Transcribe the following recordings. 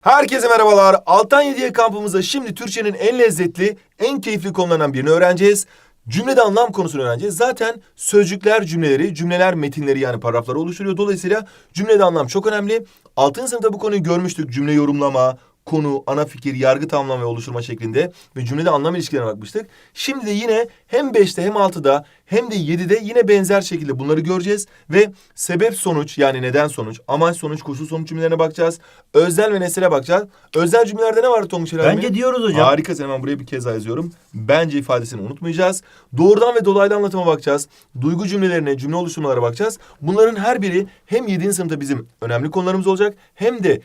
Herkese merhabalar. Altan 7'ye kampımızda şimdi Türkçenin en lezzetli, en keyifli konularından birini öğreneceğiz. Cümlede anlam konusunu öğreneceğiz. Zaten sözcükler cümleleri, cümleler metinleri yani paragrafları oluşturuyor. Dolayısıyla cümlede anlam çok önemli. 6. sınıfta bu konuyu görmüştük. Cümle yorumlama, konu, ana fikir, yargı tamlama ve oluşturma şeklinde ve cümlede anlam ilişkilerine bakmıştık. Şimdi de yine hem 5'te hem 6'da hem de 7'de yine benzer şekilde bunları göreceğiz ve sebep sonuç yani neden sonuç, amaç sonuç, koşul sonuç cümlelerine bakacağız. Özel ve nesnele bakacağız. Özel cümlelerde ne var Tonguç Helal Bence diyoruz hocam. Harikasın hemen buraya bir kez daha yazıyorum. Bence ifadesini unutmayacağız. Doğrudan ve dolaylı anlatıma bakacağız. Duygu cümlelerine, cümle oluşturmalara bakacağız. Bunların her biri hem 7. sınıfta bizim önemli konularımız olacak hem de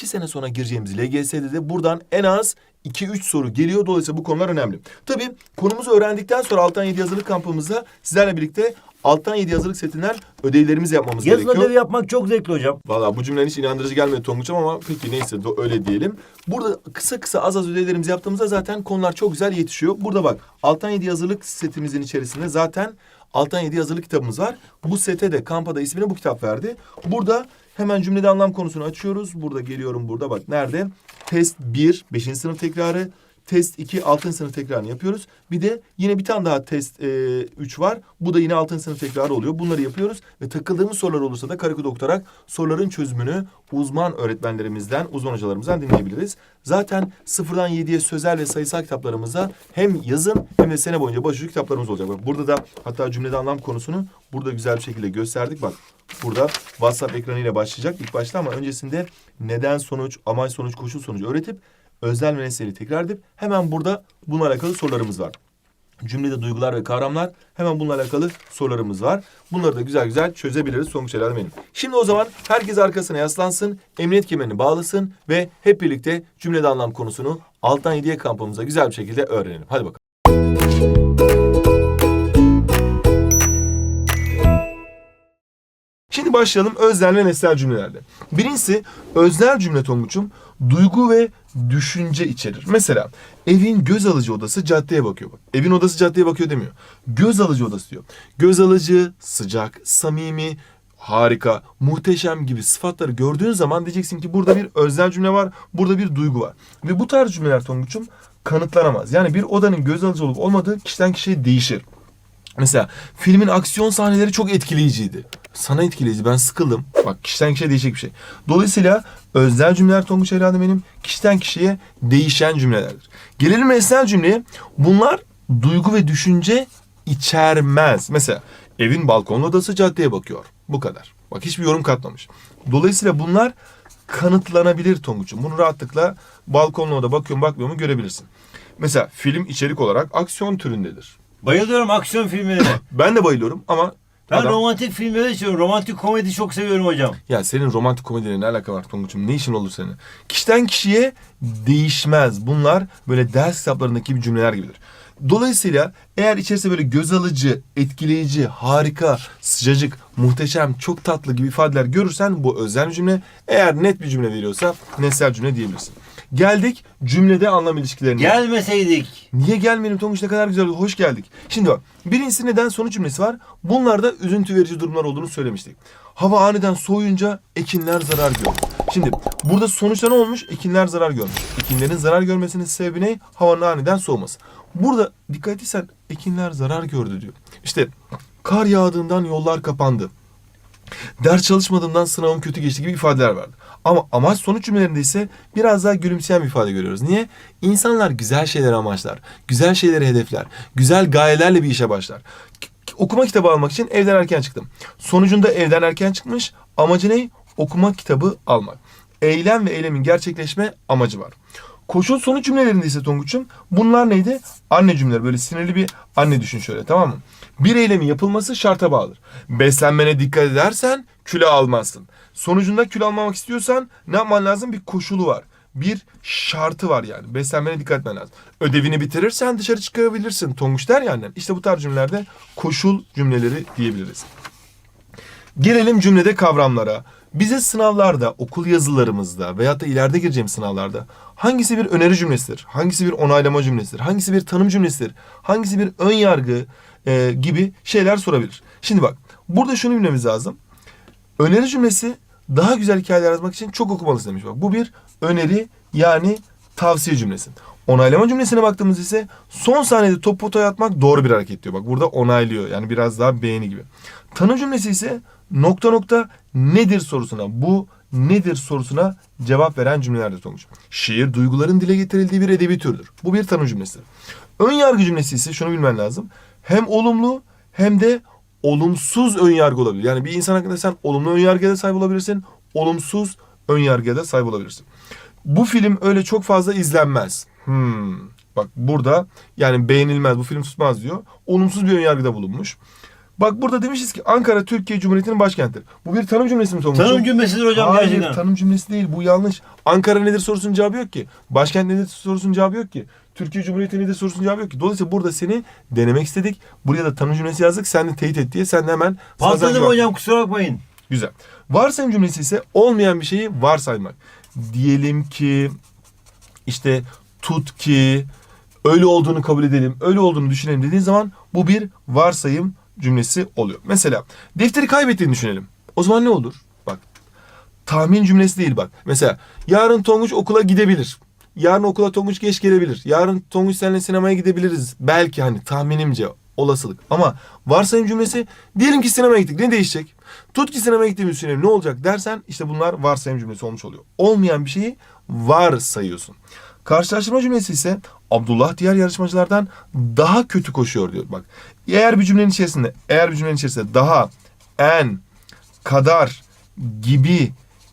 2 sene sonra gireceğimiz LGS'de de buradan en az 2-3 soru geliyor. Dolayısıyla bu konular önemli. Tabii konumuzu öğrendikten sonra alttan 7 yazılı kampımızda sizlerle birlikte alttan 7 yazılık setinden ödevlerimizi yapmamız Yazılı gerekiyor. ödevi yapmak çok zevkli hocam. Valla bu cümlenin hiç inandırıcı gelmedi Tonguç'um ama peki neyse öyle diyelim. Burada kısa kısa az az ödevlerimizi yaptığımızda zaten konular çok güzel yetişiyor. Burada bak alttan 7 yazılık setimizin içerisinde zaten alttan 7 yazılık kitabımız var. Bu sete de kampa da ismini bu kitap verdi. Burada hemen cümlede anlam konusunu açıyoruz. Burada geliyorum burada bak nerede? Test 1 5. sınıf tekrarı. Test 2 6. sınıf tekrarını yapıyoruz. Bir de yine bir tane daha test 3 var. Bu da yine 6. sınıf tekrarı oluyor. Bunları yapıyoruz ve takıldığımız sorular olursa da karekod okutarak soruların çözümünü uzman öğretmenlerimizden, uzman hocalarımızdan dinleyebiliriz. Zaten sıfırdan 7'ye sözel ve sayısal kitaplarımızda hem yazın hem de sene boyunca başucu kitaplarımız olacak. Bak burada da hatta cümlede anlam konusunu burada güzel bir şekilde gösterdik. Bak burada WhatsApp ekranıyla başlayacak ilk başta ama öncesinde neden sonuç, amaç sonuç, koşul sonuç öğretip özel ve nesneli tekrar edip hemen burada bununla alakalı sorularımız var. Cümlede duygular ve kavramlar hemen bununla alakalı sorularımız var. Bunları da güzel güzel çözebiliriz sonuç herhalde benim. Şimdi o zaman herkes arkasına yaslansın, emniyet kemerini bağlasın ve hep birlikte cümlede anlam konusunu alttan 7'ye kampımıza güzel bir şekilde öğrenelim. Hadi bakalım. Şimdi başlayalım öznel ve nesnel cümlelerle. Birincisi öznel cümle Tonguç'um duygu ve düşünce içerir. Mesela evin göz alıcı odası caddeye bakıyor. Bak, evin odası caddeye bakıyor demiyor. Göz alıcı odası diyor. Göz alıcı, sıcak, samimi, harika, muhteşem gibi sıfatları gördüğün zaman diyeceksin ki burada bir öznel cümle var, burada bir duygu var. Ve bu tarz cümleler Tonguç'um kanıtlanamaz. Yani bir odanın göz alıcı olup olmadığı kişiden kişiye değişir. Mesela filmin aksiyon sahneleri çok etkileyiciydi. Sana etkileyici. Ben sıkıldım. Bak kişiden kişiye değişik bir şey. Dolayısıyla özel cümleler Tonguç herhalde benim kişiden kişiye değişen cümlelerdir. Gelelim esnel cümleye. Bunlar duygu ve düşünce içermez. Mesela evin balkonlu odası caddeye bakıyor. Bu kadar. Bak hiçbir yorum katmamış. Dolayısıyla bunlar kanıtlanabilir Tonguç'um. Bunu rahatlıkla balkonlu oda bakıyor mu bakmıyor mu görebilirsin. Mesela film içerik olarak aksiyon türündedir. Bayılıyorum aksiyon filmlerine. Ben de bayılıyorum ama Ben adam- romantik filmleri seviyorum. Romantik komedi çok seviyorum hocam. ya senin romantik komediyle ne alaka var Tonguç'um? Ne işin olur senin? Kişiden kişiye değişmez. Bunlar böyle ders kitaplarındaki bir cümleler gibidir. Dolayısıyla eğer içerisinde böyle göz alıcı, etkileyici, harika, sıcacık, muhteşem, çok tatlı gibi ifadeler görürsen bu özel bir cümle. Eğer net bir cümle veriyorsa nesnel cümle diyebilirsin. Geldik cümlede anlam ilişkilerine. Gelmeseydik. Niye gelmeyelim Tonguç ne kadar güzel oldu. Hoş geldik. Şimdi bak birincisi neden sonuç cümlesi var. Bunlarda üzüntü verici durumlar olduğunu söylemiştik. Hava aniden soğuyunca ekinler zarar gördü. Şimdi burada sonuçta ne olmuş? Ekinler zarar görmüş. Ekinlerin zarar görmesinin sebebi ne? Havanın aniden soğuması. Burada dikkat etsen ekinler zarar gördü diyor. İşte kar yağdığından yollar kapandı. Ders çalışmadığımdan sınavım kötü geçti gibi ifadeler vardı. Ama amaç sonuç cümlelerinde ise biraz daha gülümseyen bir ifade görüyoruz. Niye? İnsanlar güzel şeyleri amaçlar, güzel şeyleri hedefler, güzel gayelerle bir işe başlar. Okuma kitabı almak için evden erken çıktım. Sonucunda evden erken çıkmış. Amacı ne? Okuma kitabı almak. Eylem ve eylemin gerçekleşme amacı var. Koşul sonuç cümlelerinde ise Tonguç'um bunlar neydi? Anne cümleleri böyle sinirli bir anne düşün şöyle tamam mı? Bir eylemin yapılması şarta bağlıdır. Beslenmene dikkat edersen kilo almazsın. Sonucunda kilo almamak istiyorsan ne yapman lazım? Bir koşulu var. Bir şartı var yani. Beslenmene dikkat etmen lazım. Ödevini bitirirsen dışarı çıkabilirsin. Tonguç der ya. İşte bu tarz cümlelerde koşul cümleleri diyebiliriz. Gelelim cümlede kavramlara. Bize sınavlarda, okul yazılarımızda veyahut da ileride gireceğimiz sınavlarda hangisi bir öneri cümlesidir, hangisi bir onaylama cümlesidir, hangisi bir tanım cümlesidir, hangisi bir ön yargı e, gibi şeyler sorabilir. Şimdi bak, burada şunu bilmemiz lazım. Öneri cümlesi daha güzel hikayeler yazmak için çok okumalısın demiş. Bak bu bir öneri yani tavsiye cümlesi. Onaylama cümlesine baktığımız ise son saniyede top potaya atmak doğru bir hareket diyor. Bak burada onaylıyor yani biraz daha beğeni gibi. Tanım cümlesi ise nokta nokta nedir sorusuna bu nedir sorusuna cevap veren cümlelerdir Tonguç. Şiir duyguların dile getirildiği bir edebi türdür. Bu bir tanım cümlesidir. Ön yargı cümlesi ise şunu bilmen lazım. Hem olumlu hem de olumsuz ön yargı olabilir. Yani bir insan hakkında sen olumlu ön yargıya da sahip olabilirsin, olumsuz ön yargıya da sahip olabilirsin. Bu film öyle çok fazla izlenmez. Hmm. Bak burada yani beğenilmez bu film tutmaz diyor. Olumsuz bir ön yargıda bulunmuş. Bak burada demişiz ki Ankara Türkiye Cumhuriyeti'nin başkentidir. Bu bir tanım cümlesi mi Tonguç'um? Tanım cümlesidir hocam Hayır gerçekten. tanım cümlesi değil bu yanlış. Ankara nedir sorusunun cevabı yok ki. Başkent nedir sorusunun cevabı yok ki. Türkiye Cumhuriyeti nedir sorusunun cevabı yok ki. Dolayısıyla burada seni denemek istedik. Buraya da tanım cümlesi yazdık. Sen de teyit et diye sen de hemen Patladım hocam kusura bakmayın. Güzel. Varsayım cümlesi ise olmayan bir şeyi varsaymak. Diyelim ki işte tut ki öyle olduğunu kabul edelim, öyle olduğunu düşünelim dediğin zaman bu bir varsayım cümlesi oluyor. Mesela defteri kaybettiğini düşünelim. O zaman ne olur? Bak tahmin cümlesi değil bak. Mesela yarın Tonguç okula gidebilir. Yarın okula Tonguç geç gelebilir. Yarın Tonguç seninle sinemaya gidebiliriz. Belki hani tahminimce olasılık. Ama varsayım cümlesi diyelim ki sinemaya gittik. Ne değişecek? Tut ki sinemaya gittiğimizi düşünelim. Ne olacak dersen işte bunlar varsayım cümlesi olmuş oluyor. Olmayan bir şeyi varsayıyorsun. Karşılaştırma cümlesi ise Abdullah diğer yarışmacılardan daha kötü koşuyor diyor. Bak eğer bir cümlenin içerisinde eğer bir cümlenin içerisinde daha en kadar gibi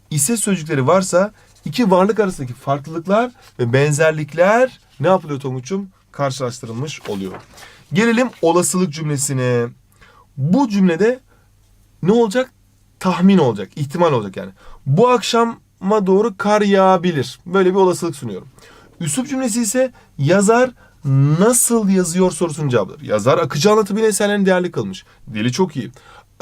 ise sözcükleri varsa iki varlık arasındaki farklılıklar ve benzerlikler ne yapılıyor Tonguç'um? Karşılaştırılmış oluyor. Gelelim olasılık cümlesine. Bu cümlede ne olacak? Tahmin olacak, ihtimal olacak yani. Bu akşama doğru kar yağabilir. Böyle bir olasılık sunuyorum. Üslup cümlesi ise yazar nasıl yazıyor sorusunun cevabıdır. Yazar akıcı anlatımıyla eserlerini değerli kılmış. Dili çok iyi.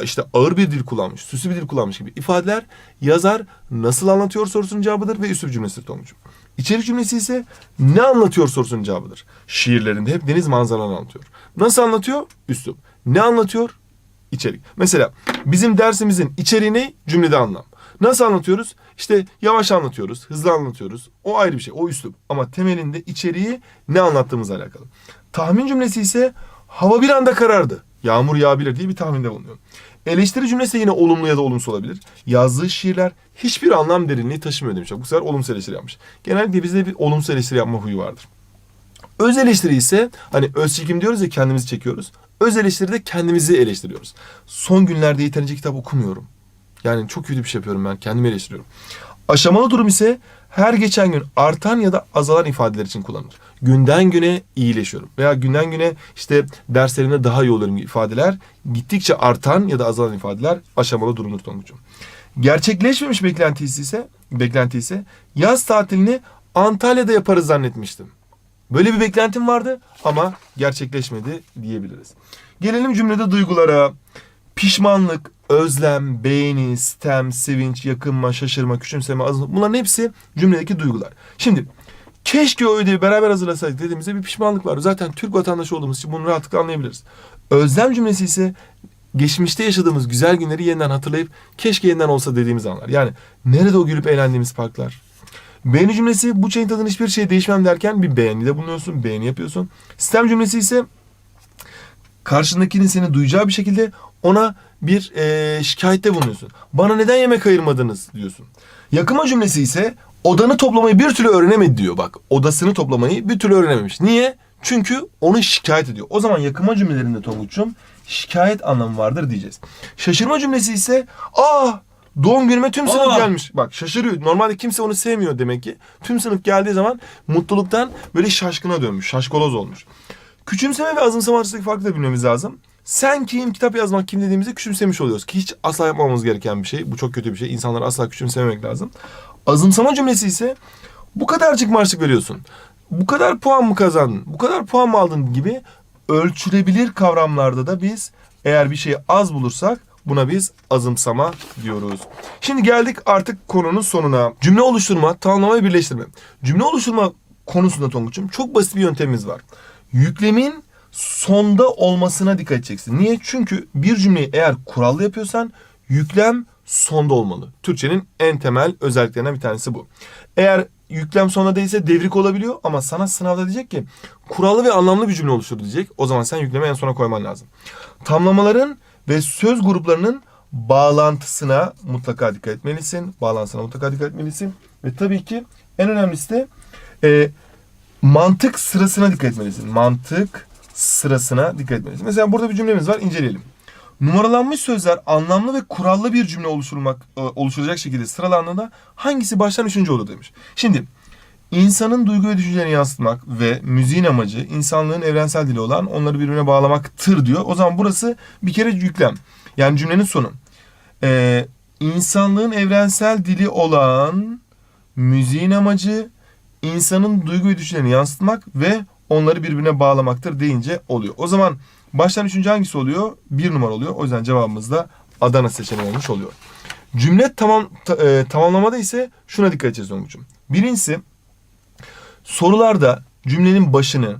İşte ağır bir dil kullanmış, süslü bir dil kullanmış gibi ifadeler yazar nasıl anlatıyor sorusunun cevabıdır ve üslup cümlesidir Tonguç'um. İçerik cümlesi ise ne anlatıyor sorusunun cevabıdır. Şiirlerinde hep deniz manzaralarını anlatıyor. Nasıl anlatıyor? Üslup. Ne anlatıyor? İçerik. Mesela bizim dersimizin içeriği ne? Cümlede anlam. Nasıl anlatıyoruz? İşte yavaş anlatıyoruz, hızlı anlatıyoruz. O ayrı bir şey, o üslup. Ama temelinde içeriği ne anlattığımızla alakalı. Tahmin cümlesi ise hava bir anda karardı. Yağmur yağabilir diye bir tahminde bulunuyor. Eleştiri cümlesi yine olumlu ya da olumsuz olabilir. Yazdığı şiirler hiçbir anlam derinliği taşımıyor demiş. Bu sefer olumsuz eleştiri yapmış. Genellikle bizde bir olumsuz eleştiri yapma huyu vardır. Öz eleştiri ise hani öz çekim diyoruz ya kendimizi çekiyoruz. Öz eleştiride kendimizi eleştiriyoruz. Son günlerde yeterince kitap okumuyorum. Yani çok kötü bir şey yapıyorum ben. Kendimi eleştiriyorum. Aşamalı durum ise her geçen gün artan ya da azalan ifadeler için kullanılır. Günden güne iyileşiyorum veya günden güne işte derslerimde daha iyi oluyorum gibi ifadeler gittikçe artan ya da azalan ifadeler aşamalı durumdur Tonguç'um. Gerçekleşmemiş beklentisi ise beklenti ise yaz tatilini Antalya'da yaparız zannetmiştim. Böyle bir beklentim vardı ama gerçekleşmedi diyebiliriz. Gelelim cümlede duygulara. Pişmanlık, özlem, beğeni, sitem, sevinç, yakınma, şaşırma, küçümseme, azınlık bunların hepsi cümledeki duygular. Şimdi keşke o ödevi beraber hazırlasaydık dediğimizde bir pişmanlık var. Zaten Türk vatandaşı olduğumuz için bunu rahatlıkla anlayabiliriz. Özlem cümlesi ise geçmişte yaşadığımız güzel günleri yeniden hatırlayıp keşke yeniden olsa dediğimiz anlar. Yani nerede o gülüp eğlendiğimiz parklar, Beğeni cümlesi bu çayın tadını hiçbir şey değişmem derken bir beğenide bulunuyorsun, beğeni yapıyorsun. Sistem cümlesi ise karşındakinin seni duyacağı bir şekilde ona bir e, şikayette bulunuyorsun. Bana neden yemek ayırmadınız diyorsun. Yakıma cümlesi ise odanı toplamayı bir türlü öğrenemedi diyor bak. Odasını toplamayı bir türlü öğrenememiş. Niye? Çünkü onu şikayet ediyor. O zaman yakıma cümlelerinde Tonguç'um şikayet anlamı vardır diyeceğiz. Şaşırma cümlesi ise aa doğum günüme tüm sınıf Aa! gelmiş. Bak şaşırıyor. Normalde kimse onu sevmiyor demek ki. Tüm sınıf geldiği zaman mutluluktan böyle şaşkına dönmüş. Şaşkaloz olmuş. Küçümseme ve azımsama arasındaki farkı da bilmemiz lazım. Sen kim, kitap yazmak kim dediğimizde küçümsemiş oluyoruz. Ki hiç asla yapmamamız gereken bir şey. Bu çok kötü bir şey. İnsanları asla küçümsememek lazım. Azımsama cümlesi ise bu kadarcık marşlık veriyorsun. Bu kadar puan mı kazandın? Bu kadar puan mı aldın gibi ölçülebilir kavramlarda da biz eğer bir şeyi az bulursak buna biz azımsama diyoruz. Şimdi geldik artık konunun sonuna. Cümle oluşturma, tamamlama ve birleştirme. Cümle oluşturma konusunda Tonguç'um çok basit bir yöntemimiz var. Yüklemin sonda olmasına dikkat edeceksin. Niye? Çünkü bir cümleyi eğer kurallı yapıyorsan yüklem sonda olmalı. Türkçenin en temel özelliklerinden bir tanesi bu. Eğer yüklem sonda değilse devrik olabiliyor ama sana sınavda diyecek ki kurallı ve anlamlı bir cümle oluştur diyecek. O zaman sen yüklemi en sona koyman lazım. Tamlamaların ve söz gruplarının bağlantısına mutlaka dikkat etmelisin. Bağlantısına mutlaka dikkat etmelisin. Ve tabii ki en önemlisi de e, mantık sırasına dikkat etmelisin. Mantık sırasına dikkat etmelisin. Mesela burada bir cümlemiz var inceleyelim. Numaralanmış sözler anlamlı ve kurallı bir cümle oluşturmak e, oluşturacak şekilde sıralandığında hangisi baştan üçüncü olur demiş. Şimdi insanın duygu ve düşüncelerini yansıtmak ve müziğin amacı insanlığın evrensel dili olan onları birbirine bağlamaktır diyor. O zaman burası bir kere yüklem. Yani cümlenin sonu. Ee, insanlığın evrensel dili olan müziğin amacı insanın duygu ve düşüncelerini yansıtmak ve onları birbirine bağlamaktır deyince oluyor. O zaman baştan üçüncü hangisi oluyor? Bir numara oluyor. O yüzden cevabımız da Adana seçeneği olmuş oluyor. Cümle tamam ta- e, tamamlamada ise şuna dikkat edeceğiz Tonguç'um. Birincisi sorularda cümlenin başını,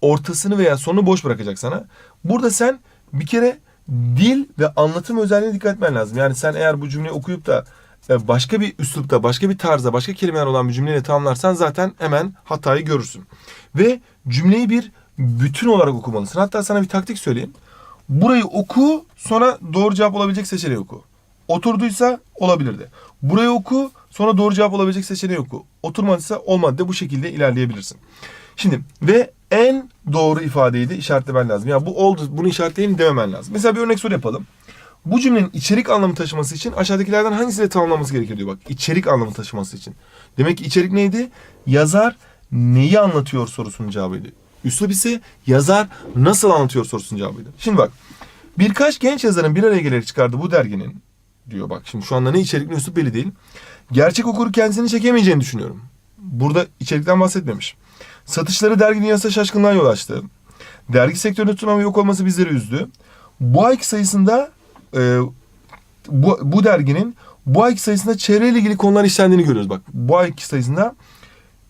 ortasını veya sonunu boş bırakacak sana. Burada sen bir kere dil ve anlatım özelliğine dikkat etmen lazım. Yani sen eğer bu cümleyi okuyup da başka bir üslupta, başka bir tarzda, başka kelimeler olan bir cümleyle tamamlarsan zaten hemen hatayı görürsün. Ve cümleyi bir bütün olarak okumalısın. Hatta sana bir taktik söyleyeyim. Burayı oku, sonra doğru cevap olabilecek seçeneği oku. Oturduysa olabilirdi. Burayı oku, sonra doğru cevap olabilecek seçeneği oku. Oturmadıysa olmadı de bu şekilde ilerleyebilirsin. Şimdi ve en doğru ifadeyi de işaretlemen lazım. Ya bu oldu, bunu işaretleyin dememen lazım. Mesela bir örnek soru yapalım. Bu cümlenin içerik anlamı taşıması için aşağıdakilerden hangisiyle tamamlaması gerekiyor diyor bak. İçerik anlamı taşıması için. Demek ki içerik neydi? Yazar neyi anlatıyor sorusunun cevabıydı. Üslup ise yazar nasıl anlatıyor sorusunun cevabıydı. Şimdi bak birkaç genç yazarın bir araya gelerek çıkardığı bu derginin diyor bak şimdi şu anda ne içerik ne üslup belli değil. Gerçek okuru kendisini çekemeyeceğini düşünüyorum. Burada içerikten bahsetmemiş. Satışları dergi dünyasında şaşkınlığa yol açtı. Dergi sektörünün tutunan yok olması bizleri üzdü. Bu ayki sayısında e, bu, bu derginin bu ayki sayısında çevreyle ilgili konular işlendiğini görüyoruz. Bak bu ayki sayısında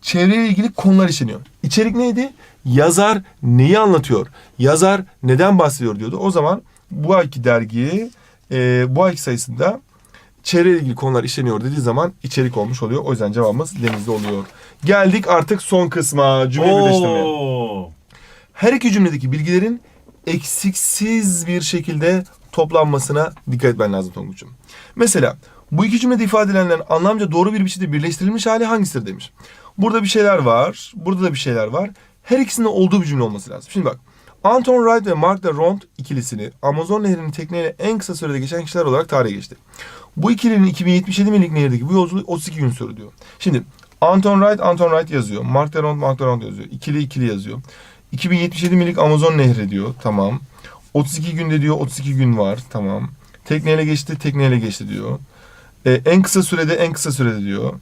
çevreyle ilgili konular işleniyor. İçerik neydi? Yazar neyi anlatıyor? Yazar neden bahsediyor diyordu. O zaman bu ayki dergi e, bu ayki sayısında çevreyle ilgili konular işleniyor dediği zaman içerik olmuş oluyor. O yüzden cevabımız denizde oluyor. Geldik artık son kısma cümle birleştirmeye. Oo. Her iki cümledeki bilgilerin eksiksiz bir şekilde toplanmasına dikkat etmen lazım Tonguç'um. Mesela bu iki cümlede ifade edilenlerin anlamca doğru bir biçimde birleştirilmiş hali hangisidir demiş. Burada bir şeyler var, burada da bir şeyler var. Her ikisinde olduğu bir cümle olması lazım. Şimdi bak. Anton Wright ve Mark de Rond ikilisini Amazon Nehri'nin tekneyle en kısa sürede geçen kişiler olarak tarihe geçti. Bu ikilinin 2077 millik nehirdeki bu yolculuk 32 gün sürdü diyor. Şimdi Anton Wright, Anton Wright yazıyor. Mark de Rond, Mark de Rond yazıyor. İkili ikili yazıyor. 2077 millik Amazon Nehri diyor. Tamam. 32 günde diyor 32 gün var. Tamam. Tekneyle geçti, tekneyle geçti diyor. Ee, en kısa sürede, en kısa sürede diyor.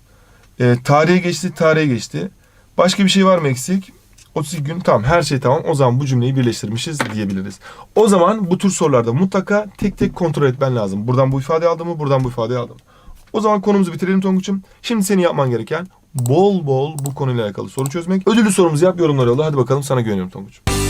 Ee, tarihe geçti, tarihe geçti. Başka bir şey var mı eksik? 32 gün tamam her şey tamam. O zaman bu cümleyi birleştirmişiz diyebiliriz. O zaman bu tür sorularda mutlaka tek tek kontrol etmen lazım. Buradan bu ifadeyi aldım mı? Buradan bu ifadeyi aldım. O zaman konumuzu bitirelim Tonguç'um. Şimdi senin yapman gereken bol bol bu konuyla alakalı soru çözmek. Ödüllü sorumuzu yap yorumlara yolla. Hadi bakalım sana güveniyorum Tonguç'um.